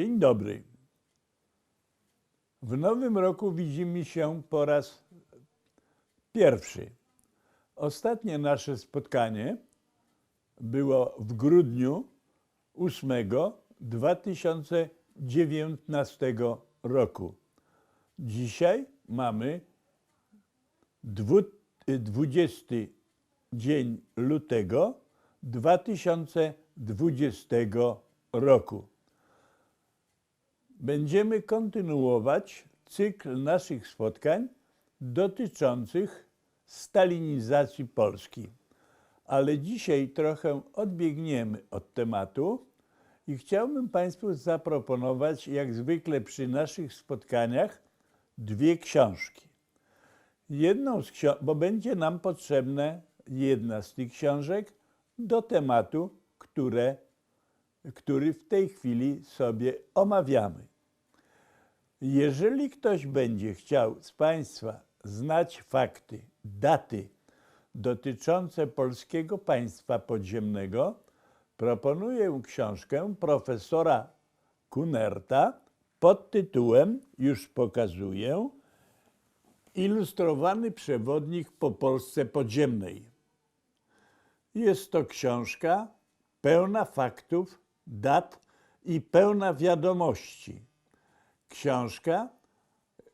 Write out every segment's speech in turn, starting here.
Dzień dobry. W nowym roku widzimy się po raz pierwszy. Ostatnie nasze spotkanie było w grudniu 8 2019 roku. Dzisiaj mamy dwu- y, 20 dzień lutego 2020 roku. Będziemy kontynuować cykl naszych spotkań dotyczących stalinizacji Polski. Ale dzisiaj trochę odbiegniemy od tematu i chciałbym Państwu zaproponować, jak zwykle przy naszych spotkaniach, dwie książki. Jedną z książek, bo będzie nam potrzebna jedna z tych książek do tematu, które, który w tej chwili sobie omawiamy. Jeżeli ktoś będzie chciał z Państwa znać fakty, daty dotyczące polskiego państwa podziemnego, proponuję książkę profesora Kunerta pod tytułem, już pokazuję, Ilustrowany przewodnik po Polsce podziemnej. Jest to książka pełna faktów, dat i pełna wiadomości. Książka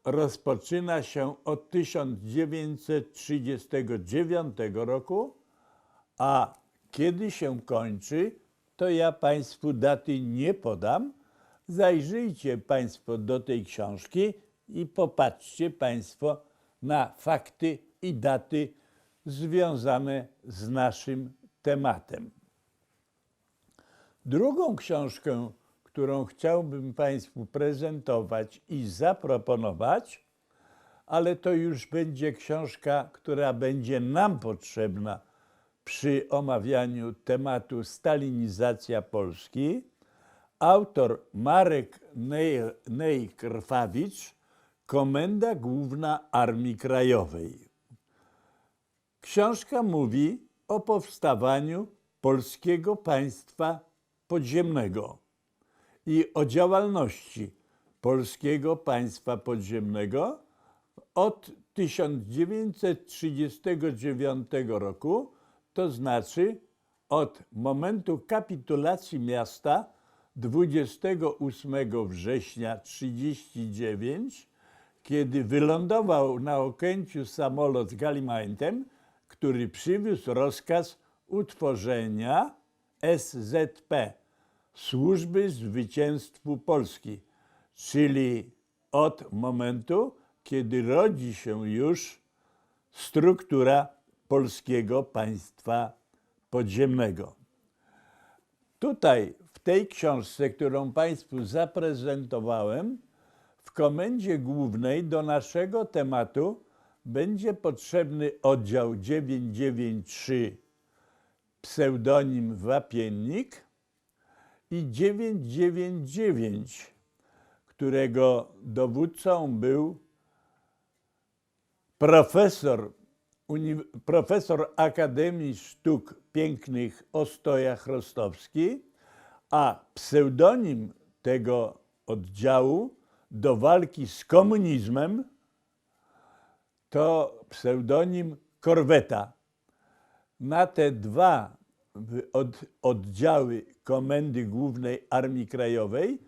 rozpoczyna się od 1939 roku, a kiedy się kończy, to ja Państwu daty nie podam. Zajrzyjcie Państwo do tej książki i popatrzcie Państwo na fakty i daty związane z naszym tematem. Drugą książkę, którą chciałbym Państwu prezentować i zaproponować, ale to już będzie książka, która będzie nam potrzebna przy omawianiu tematu stalinizacja Polski. Autor Marek Nej- Nejkrwawicz, Komenda Główna Armii Krajowej. Książka mówi o powstawaniu polskiego państwa podziemnego i o działalności polskiego państwa podziemnego od 1939 roku, to znaczy od momentu kapitulacji miasta 28 września 1939, kiedy wylądował na Okęciu samolot z który przywiózł rozkaz utworzenia SZP Służby Zwycięstwu Polski, czyli od momentu, kiedy rodzi się już struktura polskiego państwa podziemnego. Tutaj, w tej książce, którą Państwu zaprezentowałem, w komendzie głównej do naszego tematu będzie potrzebny oddział 993 pseudonim Wapiennik i 999, którego dowódcą był profesor, profesor Akademii Sztuk Pięknych Ostoja Chrostowski, a pseudonim tego oddziału do walki z komunizmem to pseudonim Korweta. Na te dwa od, oddziały Komendy Głównej Armii Krajowej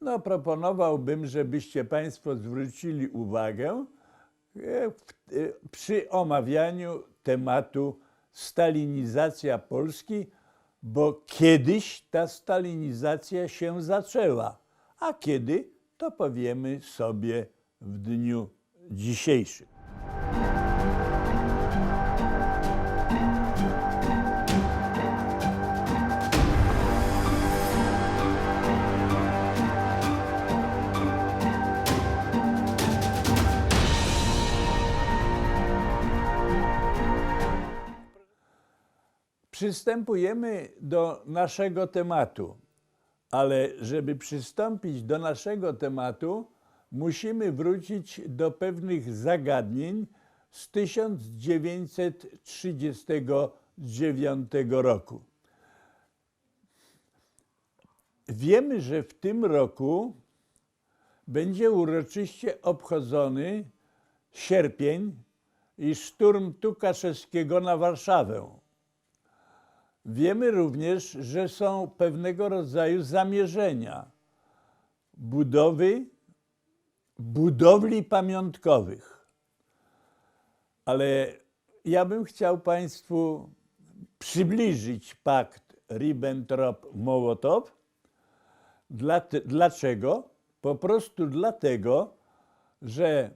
no, proponowałbym, żebyście Państwo zwrócili uwagę e, e, przy omawianiu tematu stalinizacja Polski, bo kiedyś ta stalinizacja się zaczęła, a kiedy to powiemy sobie w dniu dzisiejszym. Przystępujemy do naszego tematu, ale żeby przystąpić do naszego tematu, musimy wrócić do pewnych zagadnień z 1939 roku. wiemy, że w tym roku będzie uroczyście obchodzony sierpień i szturm Tukaszewskiego na Warszawę. Wiemy również, że są pewnego rodzaju zamierzenia budowy budowli pamiątkowych. Ale ja bym chciał Państwu przybliżyć pakt Ribbentrop-Mołotow. Dlaczego? Po prostu dlatego, że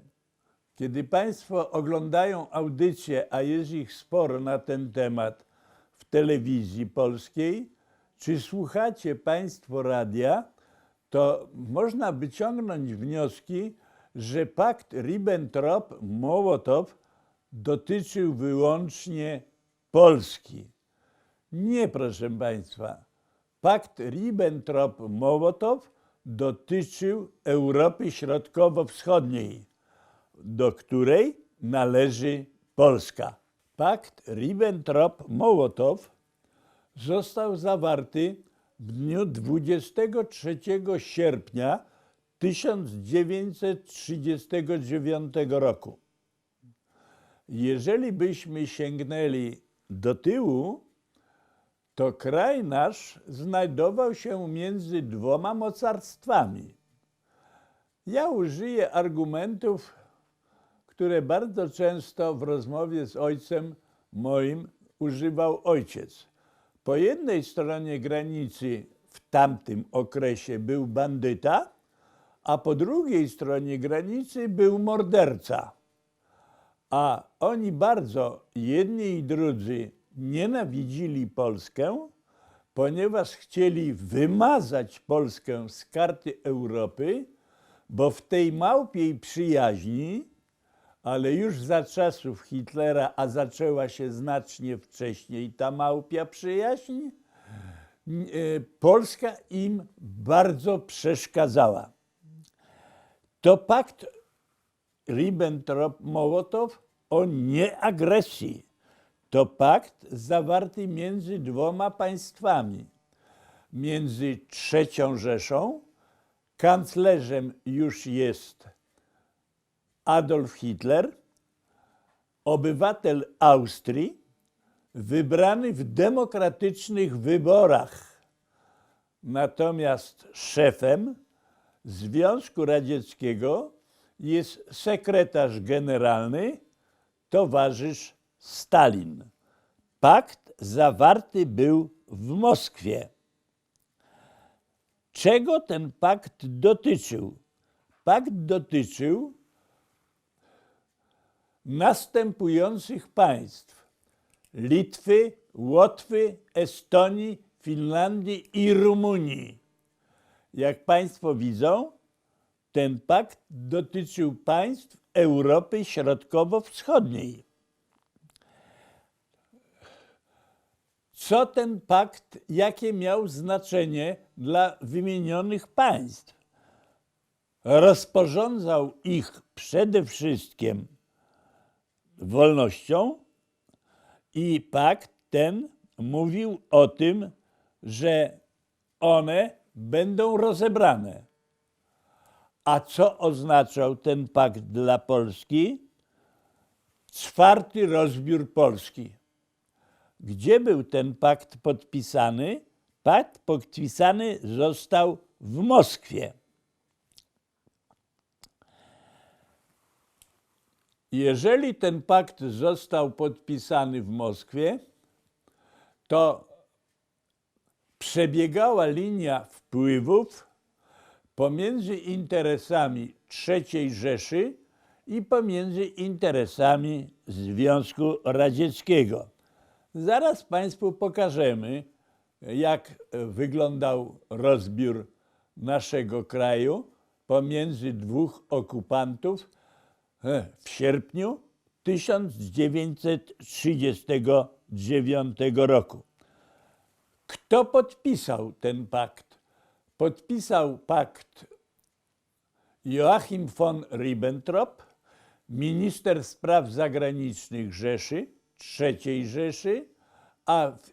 kiedy Państwo oglądają audycje, a jest ich sporo na ten temat w telewizji polskiej, czy słuchacie Państwo radia, to można wyciągnąć wnioski, że pakt Ribbentrop-Mołotow dotyczył wyłącznie Polski. Nie, proszę Państwa. Pakt Ribbentrop-Mołotow dotyczył Europy Środkowo-Wschodniej, do której należy Polska. Pakt Ribbentrop-Mołotow został zawarty w dniu 23 sierpnia 1939 roku. Jeżeli byśmy sięgnęli do tyłu, to kraj nasz znajdował się między dwoma mocarstwami. Ja użyję argumentów, które bardzo często w rozmowie z ojcem moim używał ojciec. Po jednej stronie granicy w tamtym okresie był bandyta, a po drugiej stronie granicy był morderca. A oni bardzo, jedni i drudzy, nienawidzili Polskę, ponieważ chcieli wymazać Polskę z karty Europy, bo w tej małpiej przyjaźni, ale już za czasów Hitlera, a zaczęła się znacznie wcześniej ta małpia przyjaźń, e, Polska im bardzo przeszkadzała. To pakt Ribbentrop-Mołotow o nieagresji. To pakt zawarty między dwoma państwami. Między trzecią Rzeszą, kanclerzem już jest Adolf Hitler, obywatel Austrii, wybrany w demokratycznych wyborach. Natomiast szefem Związku Radzieckiego jest sekretarz generalny, towarzysz Stalin. Pakt zawarty był w Moskwie. Czego ten pakt dotyczył? Pakt dotyczył następujących państw: Litwy, Łotwy, Estonii, Finlandii i Rumunii. Jak Państwo widzą, ten pakt dotyczył państw Europy Środkowo-Wschodniej. Co ten pakt, jakie miał znaczenie dla wymienionych państw? Rozporządzał ich przede wszystkim wolnością i pakt ten mówił o tym, że one będą rozebrane. A co oznaczał ten pakt dla Polski? Czwarty rozbiór Polski. Gdzie był ten pakt podpisany? Pakt podpisany został w Moskwie. Jeżeli ten pakt został podpisany w Moskwie, to przebiegała linia wpływów pomiędzy interesami III Rzeszy i pomiędzy interesami Związku Radzieckiego. Zaraz Państwu pokażemy, jak wyglądał rozbiór naszego kraju pomiędzy dwóch okupantów w sierpniu 1939 roku. Kto podpisał ten pakt? Podpisał pakt Joachim von Ribbentrop, minister spraw zagranicznych Rzeszy, III Rzeszy, a w, e,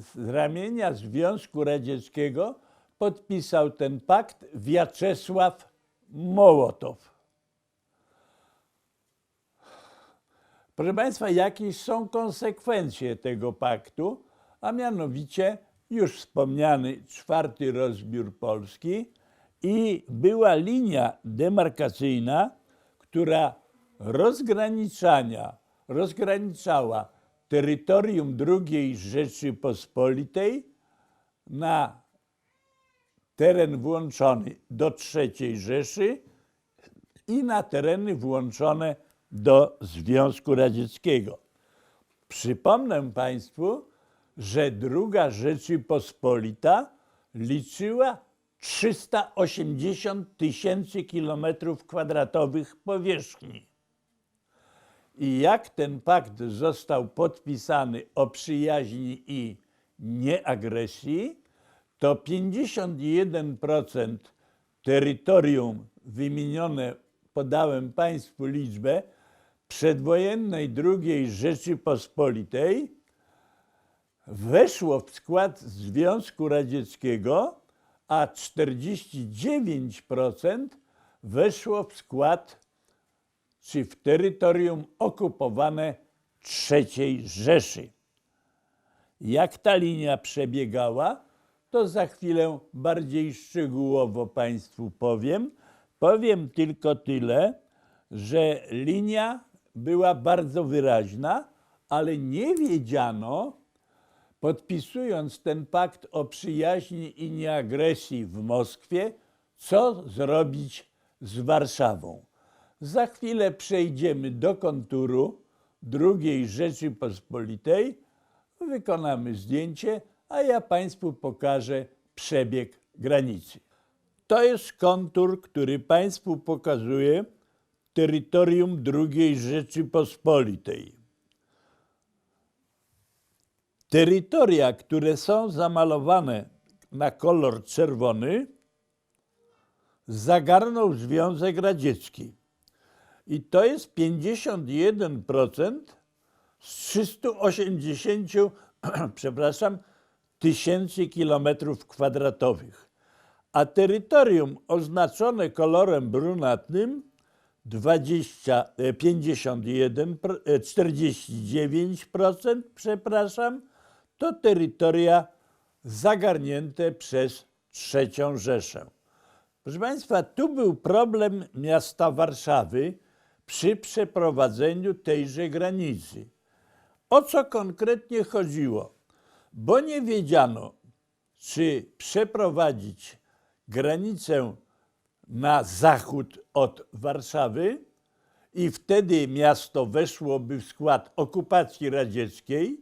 z ramienia Związku Radzieckiego podpisał ten pakt Wiaczesław Mołotow. Proszę Państwa, jakieś są konsekwencje tego paktu, a mianowicie już wspomniany czwarty rozbiór Polski i była linia demarkacyjna, która rozgraniczania, rozgraniczała terytorium II Rzeczypospolitej na teren włączony do III Rzeszy i na tereny włączone do Związku Radzieckiego. Przypomnę Państwu, że druga Rzeczypospolita liczyła 380 tysięcy kilometrów kwadratowych powierzchni. I jak ten pakt został podpisany o przyjaźni i nieagresji, to 51% terytorium wymienione, podałem Państwu liczbę, przedwojennej II Rzeczypospolitej weszło w skład Związku Radzieckiego, a 49% weszło w skład czy w terytorium okupowane III Rzeszy. Jak ta linia przebiegała, to za chwilę bardziej szczegółowo Państwu powiem. Powiem tylko tyle, że linia była bardzo wyraźna, ale nie wiedziano, podpisując ten pakt o przyjaźni i nieagresji w Moskwie, co zrobić z Warszawą. Za chwilę przejdziemy do konturu II Rzeczypospolitej, wykonamy zdjęcie, a ja Państwu pokażę przebieg granicy. To jest kontur, który Państwu pokazuje terytorium II Rzeczypospolitej. Terytoria, które są zamalowane na kolor czerwony, zagarnął Związek Radziecki. I to jest 51% z 380, przepraszam, tysięcy kilometrów kwadratowych. A terytorium oznaczone kolorem brunatnym 20, e, 51, pr- e, 49%, przepraszam, to terytoria zagarnięte przez trzecią Rzeszę. Proszę Państwa, tu był problem miasta Warszawy przy przeprowadzeniu tejże granicy. O co konkretnie chodziło? Bo nie wiedziano, czy przeprowadzić granicę na zachód od Warszawy i wtedy miasto weszłoby w skład okupacji radzieckiej,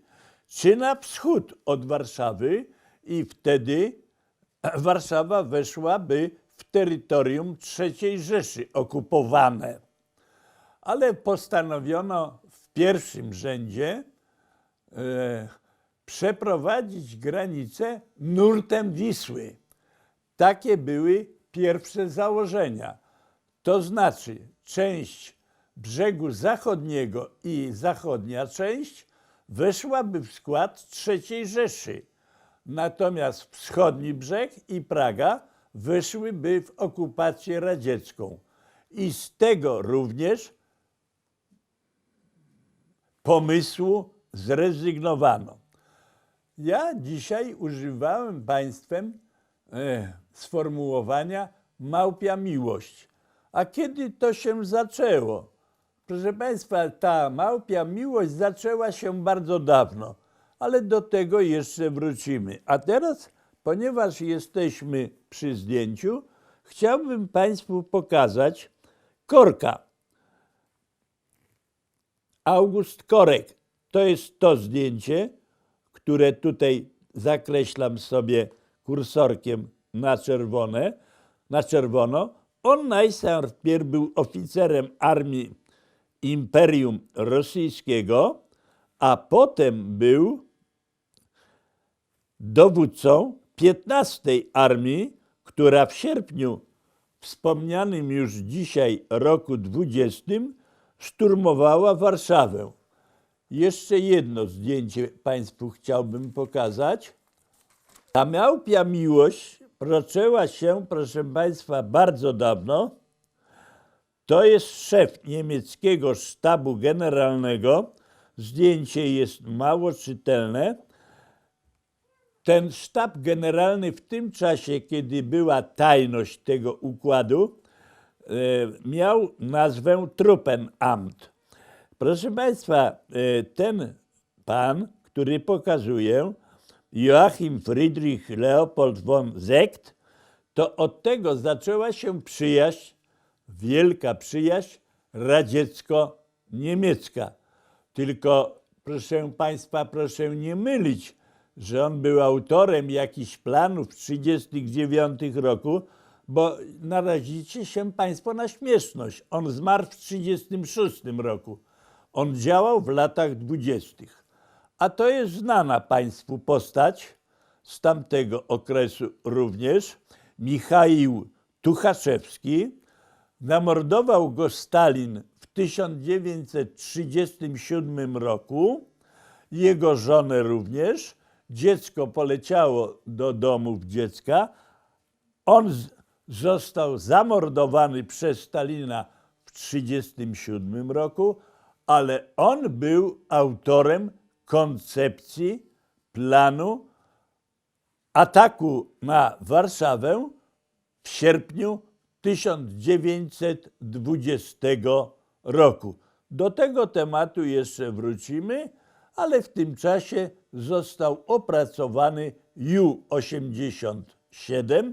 czy na wschód od Warszawy i wtedy Warszawa weszłaby w terytorium III Rzeszy okupowane. Ale postanowiono w pierwszym rzędzie e, przeprowadzić granicę nurtem Wisły. Takie były pierwsze założenia. To znaczy część brzegu zachodniego i zachodnia część weszłaby w skład III Rzeszy. Natomiast wschodni brzeg i Praga weszłyby w okupację radziecką. I z tego również pomysłu zrezygnowano. Ja dzisiaj używałem Państwem e, sformułowania małpia miłość. A kiedy to się zaczęło? Proszę Państwa, ta małpia miłość zaczęła się bardzo dawno, ale do tego jeszcze wrócimy. A teraz, ponieważ jesteśmy przy zdjęciu, chciałbym Państwu pokazać korka. August Korek. To jest to zdjęcie, które tutaj zakreślam sobie kursorkiem na czerwone, na czerwono. On najpierw był oficerem armii Imperium Rosyjskiego, a potem był dowódcą 15 Armii, która w sierpniu wspomnianym już dzisiaj roku 20 szturmowała Warszawę. Jeszcze jedno zdjęcie Państwu chciałbym pokazać. Ta małpia miłość rozpoczęła się, proszę Państwa, bardzo dawno. To jest szef niemieckiego sztabu generalnego. Zdjęcie jest mało czytelne. Ten sztab generalny w tym czasie, kiedy była tajność tego układu, e, miał nazwę Truppenamt. Proszę Państwa, e, ten pan, który pokazuję, Joachim Friedrich Leopold von Zect, to od tego zaczęła się przyjaźń, wielka przyjaźń radziecko-niemiecka. Tylko, proszę Państwa, proszę nie mylić, że on był autorem jakichś planów w 1939 roku, bo narazicie się Państwo na śmieszność. On zmarł w 1936 roku. On działał w latach dwudziestych. A to jest znana Państwu postać z tamtego okresu również. Michaił Tuchaszewski. Zamordował go Stalin w 1937 roku. Jego żonę również. Dziecko poleciało do domów dziecka. On został zamordowany przez Stalina w 1937 roku, ale on był autorem koncepcji planu ataku na Warszawę w sierpniu 1920 roku. Do tego tematu jeszcze wrócimy, ale w tym czasie został opracowany Ju-87,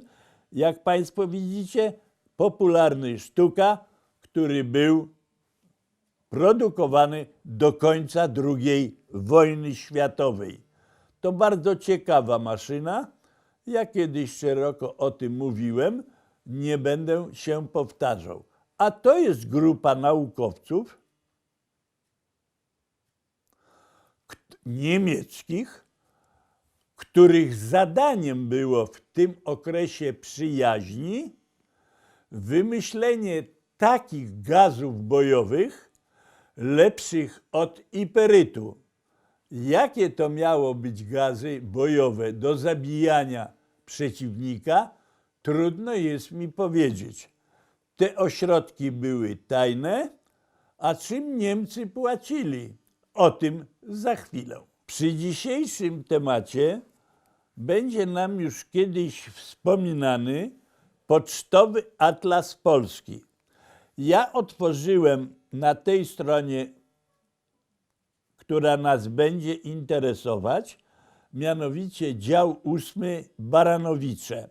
jak Państwo widzicie, popularny sztuka, który był produkowany do końca II wojny światowej. To bardzo ciekawa maszyna. Ja kiedyś szeroko o tym mówiłem, nie będę się powtarzał. A to jest grupa naukowców niemieckich, których zadaniem było w tym okresie przyjaźni wymyślenie takich gazów bojowych lepszych od iperytu. Jakie to miało być gazy bojowe do zabijania przeciwnika, trudno jest mi powiedzieć. Te ośrodki były tajne, a czym Niemcy płacili? O tym za chwilę. Przy dzisiejszym temacie będzie nam już kiedyś wspominany Pocztowy Atlas Polski. Ja otworzyłem na tej stronie, która nas będzie interesować, mianowicie dział ósmy Baranowice.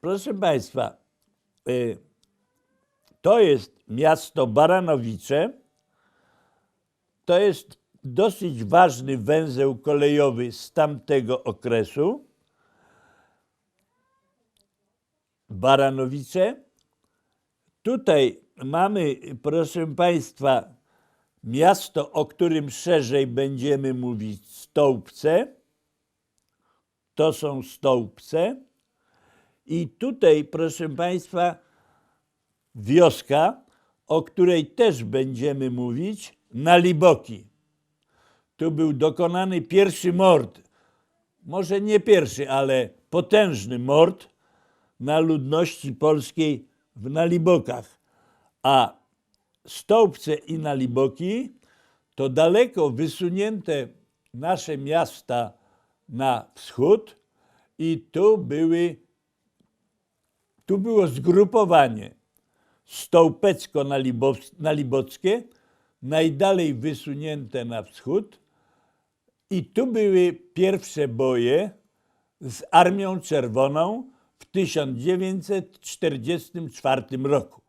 Proszę Państwa, y, to jest miasto Baranowice. To jest dosyć ważny węzeł kolejowy z tamtego okresu. Baranowice. Tutaj mamy, proszę Państwa, miasto, o którym szerzej będziemy mówić, Stołpce. To są Stołpce. I tutaj, proszę Państwa, wioska, o której też będziemy mówić, Naliboki. Tu był dokonany pierwszy mord, może nie pierwszy, ale potężny mord na ludności polskiej w Nalibokach. A Stołpce i Naliboki to daleko wysunięte nasze miasta na wschód i tu były tu było zgrupowanie Stołpecko-Nalibockie, najdalej wysunięte na wschód i tu były pierwsze boje z Armią Czerwoną w 1944 roku.